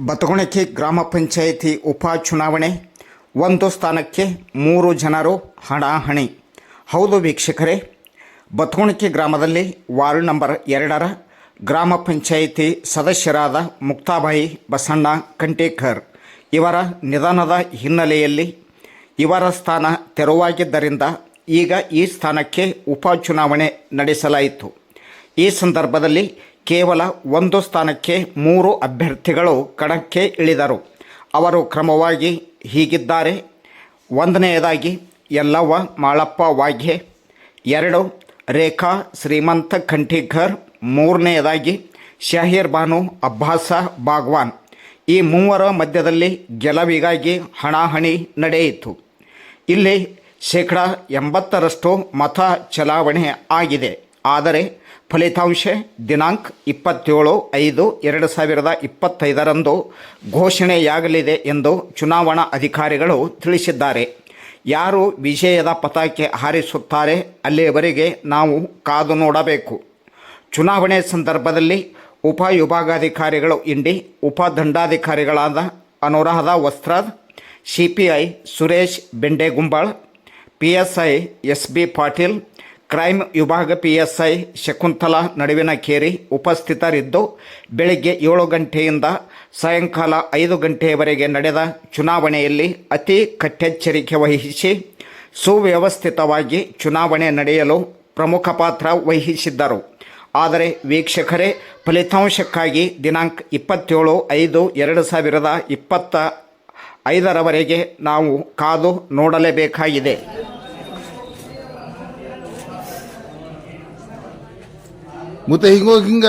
ಬತಗುಣಿಕೆ ಗ್ರಾಮ ಪಂಚಾಯಿತಿ ಉಪ ಚುನಾವಣೆ. ಒಂದು ಸ್ಥಾನಕ್ಕೆ ಮೂರು ಜನರು ಹಣಾಹಣಿ. ಹೌದು ವೀಕ್ಷಕರೇ, ಬತಗುಣಿಕೆ ಗ್ರಾಮದಲ್ಲಿ ವಾರ್ಡ್ ನಂಬರ್ ಎರಡರ ಗ್ರಾಮ ಪಂಚಾಯಿತಿ ಸದಸ್ಯರಾದ ಮುಕ್ತಾಬಾಯಿ ಬಸಣ್ಣ ಕಂಟೇಕರ್. ಇವರ ನಿಧನದ ಹಿನ್ನೆಲೆಯಲ್ಲಿ ಇವರ ಸ್ಥಾನ ತೆರವಾಗಿದ್ದರಿಂದ ಈಗ ಈ ಸ್ಥಾನಕ್ಕೆ ಉಪಚುನಾವಣೆ ನಡೆಸಲಾಯಿತು. ಈ ಸಂದರ್ಭದಲ್ಲಿ ಕೇವಲ ಒಂದು ಸ್ಥಾನಕ್ಕೆ ಮೂರು ಅಭ್ಯರ್ಥಿಗಳು ಕಣಕ್ಕೆ ಇಳಿದರು. ಅವರು ಕ್ರಮವಾಗಿ ಹೀಗಿದ್ದಾರೆ. ಒಂದನೆಯದಾಗಿ ಯಲ್ಲವ್ವ ಮಾಳಪ್ಪ ವಾಘೆ. ಎರಡು, ರೇಖಾ ಶ್ರೀಮಂತ ಖಂಠಿಘರ್ ಮೂರನೆಯದಾಗಿ ಶಹೀರ್ ಬಾನು ಅಬ್ಬಾಸ ಬಾಗ್ವಾನ್. ಈ ಮೂವರ ಮಧ್ಯದಲ್ಲಿ ಗೆಲುವಿಗಾಗಿ ಹಣಾಹಣಿ ನಡೆಯಿತು. ಇಲ್ಲಿ ಶೇಕಡ ಎಂಬತ್ತರಷ್ಟು ಮತ ಚಲಾವಣೆ ಆಗಿದೆ. ಆದರೆ ಫಲಿತಾಂಶ ದಿನಾಂಕ ಇಪ್ಪತ್ತೇಳು ಐದು ಎರಡು ಸಾವಿರದ ಇಪ್ಪತ್ತೈದರಂದು ಘೋಷಣೆಯಾಗಲಿದೆ ಎಂದು ಚುನಾವಣಾ ಅಧಿಕಾರಿಗಳು ತಿಳಿಸಿದ್ದಾರೆ. ಯಾರು ವಿಜಯದ ಪತಾಕೆ ಹಾರಿಸುತ್ತಾರೆ ಅಲ್ಲಿಯವರೆಗೆ ನಾವು ಕಾದು ನೋಡಬೇಕು. ಚುನಾವಣೆ ಸಂದರ್ಭದಲ್ಲಿ ಉಪವಿಭಾಗಾಧಿಕಾರಿಗಳು Indi, ಉಪದಂಡಾಧಿಕಾರಿಗಳಾದ Anuradha Vastrad C Suresh Bendegumbal P S S B Patil crime ವಿಭಾಗ P S I Shakuntala Naduvinakeri ಉಪಸ್ಥಿತರಿದ್ದು, ಬೆಳಗ್ಗೆ ಏಳು ಗಂಟೆಯಿಂದ ಸಾಯಂಕಾಲ ಐದು ಗಂಟೆಯವರೆಗೆ ನಡೆದ ಚುನಾವಣೆಯಲ್ಲಿ ಅತಿ ಕಟ್ಟೆಚ್ಚರಿಕೆ ವಹಿಸಿ, ಸುವ್ಯವಸ್ಥಿತವಾಗಿ ಚುನಾವಣೆ ನಡೆಯಲು ಪ್ರಮುಖ ಪಾತ್ರ ವಹಿಸಿದ್ದರು. ಆದರೆ ವೀಕ್ಷಕರೇ, ಫಲಿತಾಂಶಕ್ಕಾಗಿ ದಿನಾಂಕ ಇಪ್ಪತ್ತೇಳು ಐದು ಎರಡು ಸಾವಿರದ ಇಪ್ಪತ್ತ ಐದರವರೆಗೆ ನಾವು ಕಾದು ನೋಡಲೇಬೇಕಾಗಿದೆ. ಮತ್ತೆ ಹಿಂಗೋಗಿ ಹಿಂಗ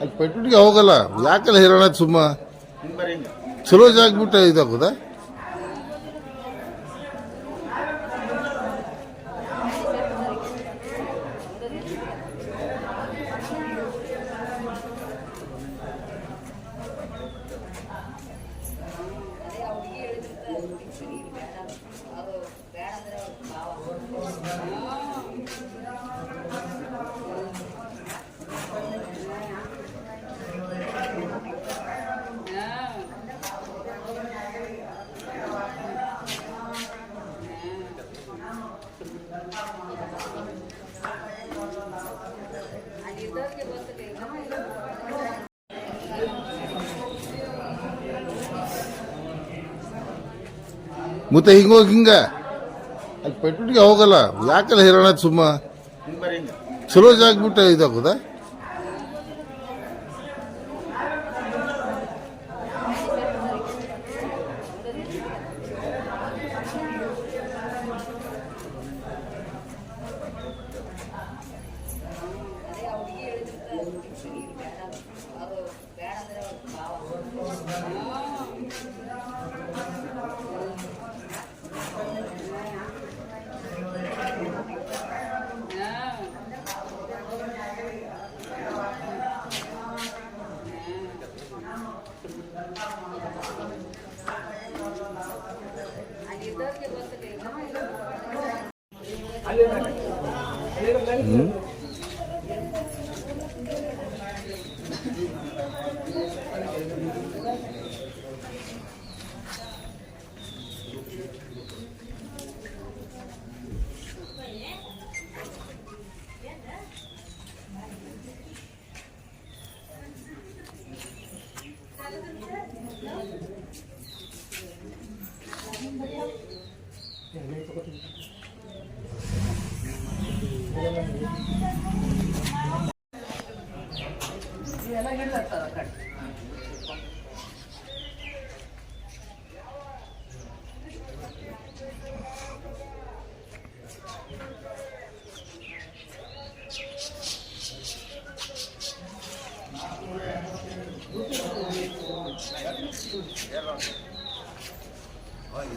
ಅಲ್ಲಿ ಪೆಟ್ರೋಲ್ಗೆ ಹೋಗಲ್ಲ ಯಾಕಲ್ಲ ಹೇರೋಣ ಸುಮ್ಮ ಚಲೋ ಜಾಗ ಬಿಟ್ಟು ಇದಾಗುದ ಮತ್ತೆ ಹಿಂಗೋಗಿ ಹಿಂಗ? ಅಲ್ಲಿ ಪೆಟ್ರೋಲ್ಗೆ ಹೋಗಲ್ಲ. ಯಾಕಲ್ಲ ಹೇರೋಣ ಸುಮ್ಮ? ಚಲೋ ಜಾಗ ಬಿಟ್ಟು ಇದಾಗುದ? Hmm. Ya. Oh,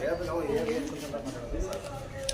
yeah, but oh, yeah, yeah.